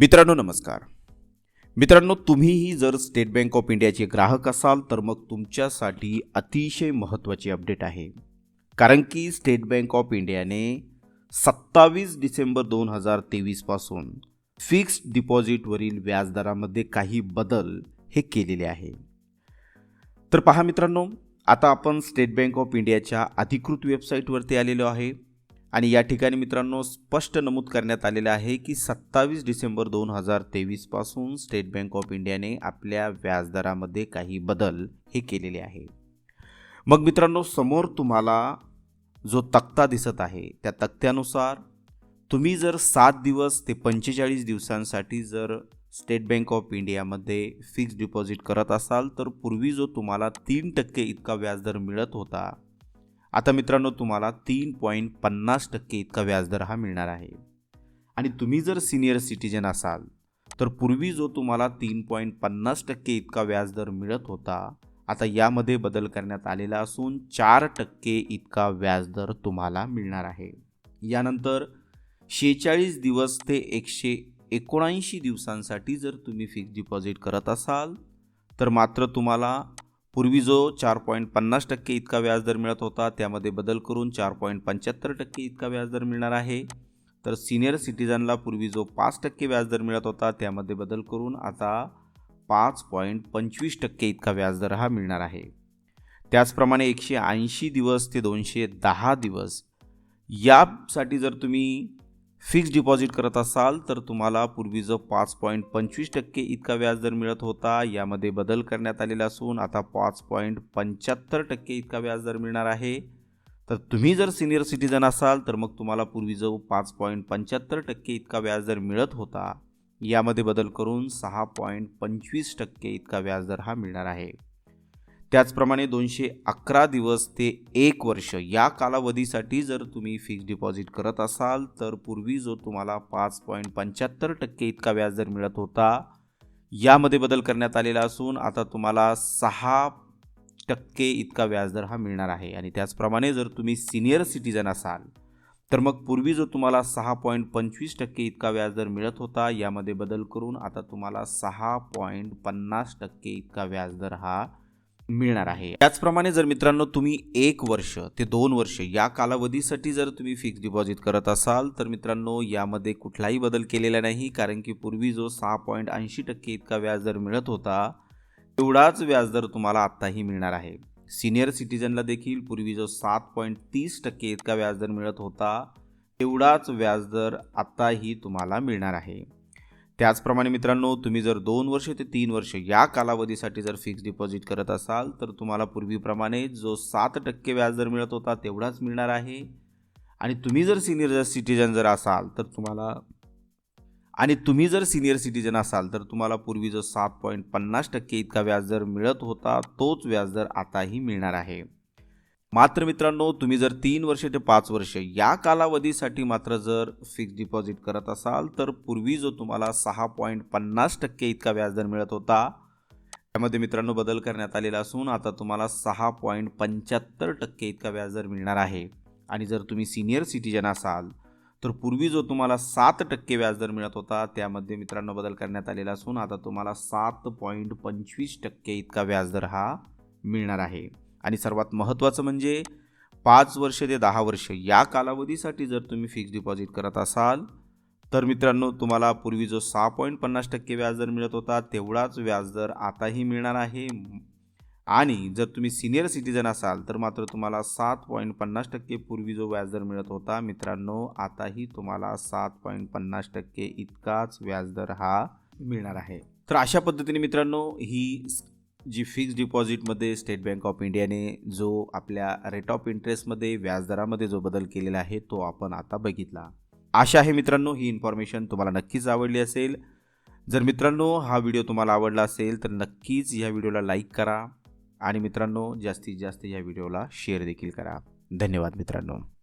मित्रांनो नमस्कार. मित्रांनो तुम्हीही जर स्टेट बँक ऑफ इंडियाचे ग्राहक असाल तर मग तुमच्यासाठी अतिशय महत्त्वाची अपडेट आहे. कारण की स्टेट बँक ऑफ इंडियाने सत्तावीस डिसेंबर दोन हजार तेवीसपासून फिक्स्ड डिपॉझिटवरील व्याजदरामध्ये काही बदल हे केलेले आहे. तर पहा मित्रांनो आता आपण स्टेट बँक ऑफ इंडियाच्या अधिकृत वेबसाईटवरती आलेलो आहे. आणि या ठिकाणी मित्रांनो स्पष्ट नमूद करण्यात आलेलं आहे की सत्तावीस डिसेंबर दोन हजार तेवीसपासून स्टेट बँक ऑफ इंडियाने आपल्या व्याजदरामध्ये काही बदल हे केलेले आहे. मग मित्रांनो समोर तुम्हाला जो तक्ता दिसत आहे त्या तक्त्यानुसार तुम्ही जर सात दिवस ते पंचेचाळीस दिवसांसाठी जर स्टेट बँक ऑफ इंडियामध्ये फिक्स डिपॉझिट करत असाल तर पूर्वी जो तुम्हाला तीन टक्के इतका व्याजदर मिळत होता आता मित्रांनो तुम्हाला तीन पॉईंट पन्नास टक्के इतका व्याजदर हा मिळणार आहे. आणि तुम्ही जर सिनियर सिटीजन असाल तर पूर्वी जो तुम्हाला तीन पॉईंट पन्नास टक्के इतका व्याजदर मिळत होता आता यामध्ये बदल करण्यात आलेला असून चार टक्के इतका व्याजदर तुम्हाला मिळणार आहे. यानंतर शेहेचाळीस दिवस ते एकशे एकोणऐंशी दिवसांसाठी जर तुम्ही फिक्स डिपॉझिट करत असाल तर मात्र तुम्हाला पूर्वी जो चार पॉईंट पन्नास टक्के इतका व्याजदर मिळत होता त्यामध्ये बदल करून चार पॉईंट पंच्याहत्तर टक्के इतका व्याजदर मिळणार आहे. तर सिनियर सिटीजनला पूर्वी जो पाच टक्के व्याजदर मिळत होता त्यामध्ये बदल करून आता पाच पॉईंट पंचवीस टक्के इतका व्याजदर हा मिळणार आहे. त्याचप्रमाणे एकशे ऐंशी दिवस ते दोनशे दहा दिवस यासाठी जर तुम्ही फिक्स डिपॉझिट करत असाल तर तुम्हाला पूर्वीचं पाच पॉईंट पंचवीस टक्के इतका व्याजदर मिळत होता. यामध्ये बदल करण्यात आलेला असून आता पाच पॉईंट पंच्याहत्तर टक्के इतका व्याजदर मिळणार आहे. तर तुम्ही जर सिनियर सिटीजन असाल तर मग तुम्हाला पूर्वीचं पाच पॉईंट पंच्याहत्तर टक्के इतका व्याजदर मिळत होता. यामध्ये बदल करून सहा पॉईंट पंचवीस टक्के इतका व्याजदर हा मिळणार आहे. त्याचप्रमाणे दोनशे अकरा दिवस ते एक वर्ष या कालावधीसाठी जर तुम्ही फिक्स डिपॉझिट करत असाल तर पूर्वी जो तुम्हाला पाच पॉईंट पंच्याहत्तर टक्के इतका व्याजदर मिळत होता यामध्ये बदल करण्यात आलेला असून आता तुम्हाला सहा टक्के इतका व्याजदर हा मिळणार आहे. आणि त्याचप्रमाणे जर तुम्ही सिनियर सिटीजन असाल तर मग पूर्वी जो तुम्हाला सहा पॉईंट पंचवीस टक्के इतका व्याजदर मिळत होता यामध्ये बदल करून आता तुम्हाला सहा पॉईंट पन्नास टक्के इतका व्याजदर हा मिळणार आहे. त्याचप्रमाणे जर मित्रांनो तुम्ही एक वर्ष ते दोन वर्ष या कालावधीसाठी जर तुम्ही फिक्स डिपॉझिट करत असाल तर मित्रांनो यामध्ये कुठलाही बदल केलेला नाही कारण की पूर्वी जो सहा पॉईंट ऐंशी टक्के इतका व्याजदर मिळत होता तेवढाच व्याजदर तुम्हाला आत्ताही मिळणार आहे. सिनियर सिटीजनला देखील पूर्वी जो सात पॉईंट तीस टक्के इतका व्याजदर मिळत होता तेवढाच व्याजदर आत्ताही तुम्हाला मिळणार आहे. त्याचप्रमाणे मित्रांनो तुम्ही जर दोन वर्ष ते तीन वर्ष या कालावधीसाठी जर फिक्स डिपॉझिट करत असाल तर तुम्हाला पूर्वीप्रमाणे जो सात टक्के व्याजदर मिळत होता तेवढाच मिळणार आहे. आणि तुम्ही जर सिनियर सिटीजन जर असाल तर तुम्हाला आणि तुम्ही जर सिनियर सिटीजन असाल तर तुम्हाला पूर्वी जो सात पॉईंट पन्नास टक्के इतका व्याजदर मिळत होता तोच व्याजदर आताही मिळणार आहे. मात्र मित्रांनो तुम्ही जर तीन वर्ष ते पाच वर्ष या कालावधीसाठी मात्र जर फिक्स डिपॉझिट करत असाल तर पूर्वी जो तुम्हाला सहा पॉईंट पन्नास टक्के इतका व्याजदर मिळत होता त्यामध्ये मित्रांनो बदल करण्यात आलेला असून आता तुम्हाला सहा पॉईंट पंच्याहत्तर टक्के इतका व्याजदर मिळणार आहे. आणि जर तुम्ही सिनियर सिटीजन असाल तर पूर्वी जो तुम्हाला सात टक्के व्याजदर मिळत होता त्यामध्ये मित्रांनो बदल करण्यात आलेला असून आता तुम्हाला सात पॉईंट पंचवीस टक्के इतका व्याजदर हा मिळणार आहे. आणि सर्वात महत्त्वाचं म्हणजे पाच वर्ष ते दहा वर्ष या कालावधीसाठी जर तुम्ही फिक्स डिपॉझिट करत असाल तर मित्रांनो तुम्हाला पूर्वी जो सहा पॉईंट पन्नास टक्के व्याजदर मिळत होता तेवढाच व्याजदर आताही मिळणार आहे. आणि जर तुम्ही सिनियर सिटीजन असाल तर मात्र तुम्हाला सात पॉईंट पन्नास टक्के पूर्वी जो व्याजदर मिळत होता मित्रांनो आताही तुम्हाला सात पॉईंट पन्नास टक्के इतकाच व्याजदर हा मिळणार आहे. तर अशा पद्धतीने मित्रांनो ही जी फिक्स डिपॉझिटमध्ये स्टेट बँक ऑफ इंडियाने जो आपल्या रेट ऑफ इंटरेस्टमध्ये व्याजदरामध्ये जो बदल केलेला आहे तो आपण आता बघितला. आशा आहे मित्रांनो ही इन्फॉर्मेशन तुम्हाला नक्कीच आवडली असेल. जर मित्रांनो हा व्हिडिओ तुम्हाला आवडला असेल तर नक्कीच या व्हिडिओला लाईक करा. आणि मित्रांनो जास्तीत जास्त या व्हिडिओला शेअर देखील करा. धन्यवाद मित्रांनो.